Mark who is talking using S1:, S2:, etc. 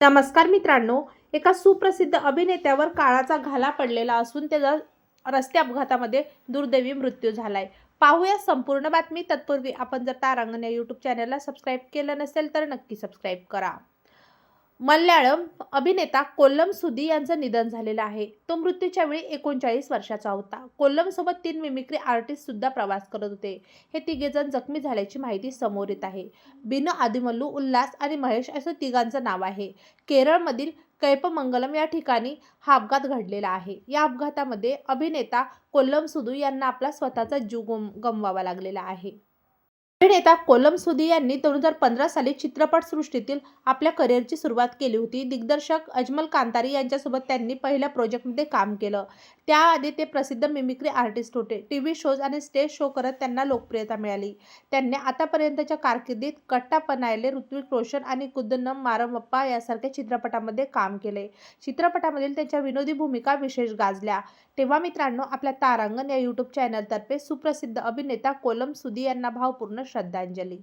S1: नमस्कार मित्रांनो एका सुप्रसिद्ध अभिनेत्यावर काळाचा घाला पडलेला असून त्याचा रस्ते अपघातामध्ये दुर्दैवी मृत्यू झालाय. पाहूया संपूर्ण बातमी. तत्पूर्वी आपण जर तारांगण या यूट्यूब चॅनलला सबस्क्राईब केलं नसेल तर नक्की सबस्क्राईब करा. मल्याळम अभिनेता कोल्लम सुदी यांचं निधन झालेलं आहे. तो मृत्यूच्या वेळी एकोणचाळीस वर्षाचा होता. कोल्लम सोबत तीन मिमिक्री आर्टिस्ट सुद्धा प्रवास करत होते. हे तिघेजण जखमी झाल्याची माहिती समोर येत आहे. बिनो आदिमल्लू उल्हास आणि महेश असं तिघांचं नाव आहे. केरळमधील कैपमंगलम या ठिकाणी हा अपघात घडलेला आहे. या अपघातामध्ये अभिनेता कोल्लम सुदू यांना आपला स्वतःचा जीव गम गमवावा लागलेला आहे. अभिनेता कोलम सुदी यांनी दोन हजार पंधरा साली चित्रपटसृष्टीतील आपल्या करिअरची सुरुवात केली होती. दिग्दर्शक अजमल कांतारी यांच्यासोबत त्यांनी पहिल्या प्रोजेक्टमध्ये काम केलं. त्याआधी ते प्रसिद्ध मिमिक्री आर्टिस्ट होते. टी व्ही शोज आणि स्टेज शो करत त्यांना लोकप्रियता मिळाली. त्यांनी आतापर्यंतच्या कारकिर्दीत कट्टा पनायले ऋत्विक रोशन आणि कुद्दनम मारमप्पा यासारख्या चित्रपटामध्ये काम केले. चित्रपटामधील त्यांच्या विनोदी भूमिका विशेष गाजल्या. तेव्हा मित्रांनो आपल्या तारांगण या यूट्यूब चॅनलतर्फे सुप्रसिद्ध अभिनेता कोलम सुदी यांना भावपूर्ण श्रद्धांजली.